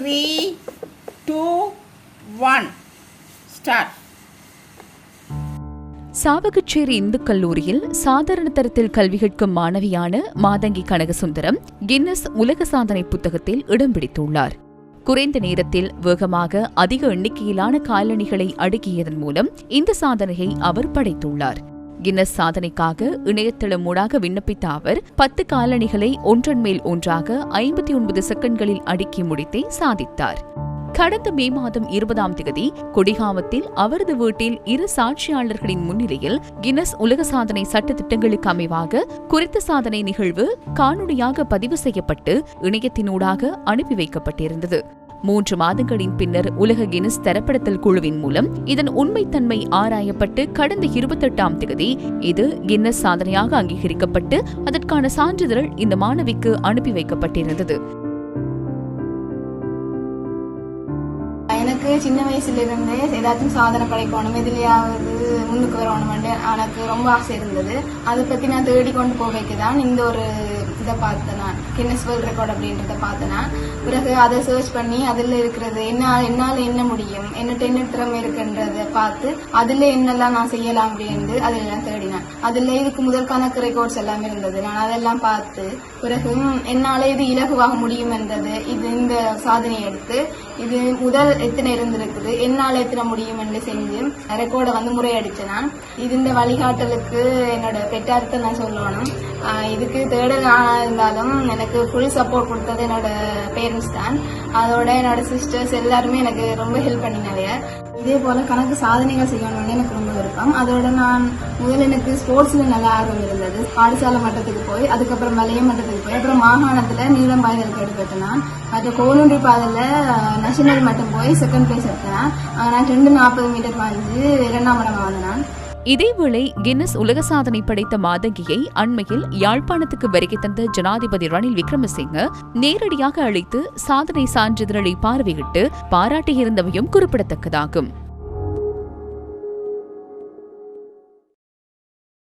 Three two one start Chavakachcheri Hindu கல்லூரியில் சாதாரண தரத்தில் கல்வி கற்கும் மாணவியான மாதங்கி கனகசுந்தரம் கின்னஸ் உலக சாதனை புத்தகத்தில் இடம் பிடித்துள்ளார். குறைந்த நேரத்தில் வேகமாக அதிக எண்ணிக்கையிலான காலணிகளை அடுக்கியதன் மூலம் இந்த சாதனையை அவர் படைத்துள்ளார். கின்னஸ் சாதனைக்காக இணையதளம் மூடாக விண்ணப்பித்த அவர் பத்து காலணிகளை ஒன்றன் மேல் ஒன்றாக ஐம்பத்தி ஒன்பது செகண்ட்களில் அடுக்கி முடித்தே சாதித்தார். கடந்த மே மாதம் இருபதாம் தேதி கொடிகாமத்தில் அவரது வீட்டில் இரு சாட்சியாளர்களின் முன்னிலையில் கின்னஸ் உலக சாதனை சட்ட திட்டங்களுக்கு அமைவாக குறித்த சாதனை நிகழ்வு காணொலியாக பதிவு செய்யப்பட்டு இணையத்தினூடாக அனுப்பி வைக்கப்பட்டிருந்தது. மூன்று மாதங்களின் பின்னர் உலக கின்னஸ் தரப்படுத்தல் குழுவின் மூலம் இதன் உண்மைத்தன்மை ஆராயப்பட்டு கடந்த இருபத்தெட்டாம் தேதி இது கின்னஸ் சாதனையாக அங்கீகரிக்கப்பட்டு அதற்கான சான்றிதழ் இந்த மாணவிக்கு அனுப்பி வைக்கப்பட்டிருந்தது. எனக்கு சின்ன வயசுல இருந்தே ஏதாச்சும் சாதனை படைக்கணும் எதுலையாவது முன்னுக்கு வரணும்னு எனக்கு ரொம்ப ஆசை இருந்தது. அதை பத்தி நான் தேடி கொண்டு போவைக்கு தான் இந்த ஒரு இதை பார்த்தேன் நான். கின்னஸ் வேர்ல்ட் ரெக்கார்ட் அப்படின்றத பார்த்தேன் பிறகு அதை சர்ச் பண்ணி அதில் இருக்கிறது என்ன என்னால என்ன முடியும் என்ன என்ன திறமை இருக்குன்றத பார்த்து அதுல என்னெல்லாம் நான் செய்யலாம் அப்படின்னு அதெல்லாம் தேடினேன். அதுல இதுக்கு முதல் கணக்கு ரெக்கார்ட்ஸ் எல்லாமே இருந்தது. நான் அதெல்லாம் பார்த்து பிறகு என்னால் என்னால இது இலகுவாக முடியும் என்றது இது இந்த சாதனையை எடுத்து இது முதல் எத்தனை இருந்திருக்குது. என்னால் எத்தனை முடியும் என்று செஞ்சு ரெக்கார்டை வந்து முறையடிச்சேன் நான். இது இந்த வழிகாட்டலுக்கு என்னோட பெற்றார்த்த நான் சொல்லணும். இதுக்கு தேர்டல் நானாக இருந்தாலும் எனக்கு ஃபுல் சப்போர்ட் கொடுத்தது என்னோட பேரண்ட்ஸ் தான். அதோட என்னோட சிஸ்டர்ஸ் எல்லாருமே எனக்கு ரொம்ப ஹெல்ப் பண்ணினாங்க. இதே போல கணக்கு சாதனைகள் செய்யணும்னு எனக்கு ரொம்ப விருப்பம். அதோட நான் முதல்ல எனக்கு ஸ்போர்ட்ஸ்ல நல்ல ஆர்வம் இருந்தது. பாடசாலை மட்டத்துக்கு போய் அதுக்கப்புறம் வலைய மட்டத்துக்கு போய் அப்புறம் மாகாணத்துல நீளம் பாய்தலுக்கு எடுத்துட்டேன் நான். மற்ற கோலுண்டி பாதையில நேஷனல் மட்டம் போய் செகண்ட் பிளேஸ் எடுத்தேன் நான். ரெண்டு நாற்பது மீட்டர் பாய்ஞ்சு இரண்டாம் இடம் வந்தேன் இதேவேளை கின்னஸ் உலக சாதனை படைத்த மாதங்கியை அண்மையில் யாழ்ப்பாணத்துக்கு வருகை தந்த ஜனாதிபதி ரணில் விக்ரமசிங்க நேரடியாக அழைத்து சாதனை சான்றிதழை பார்வையிட்டு பாராட்டியிருந்தவையும் குறிப்பிடத்தக்கதாகும்.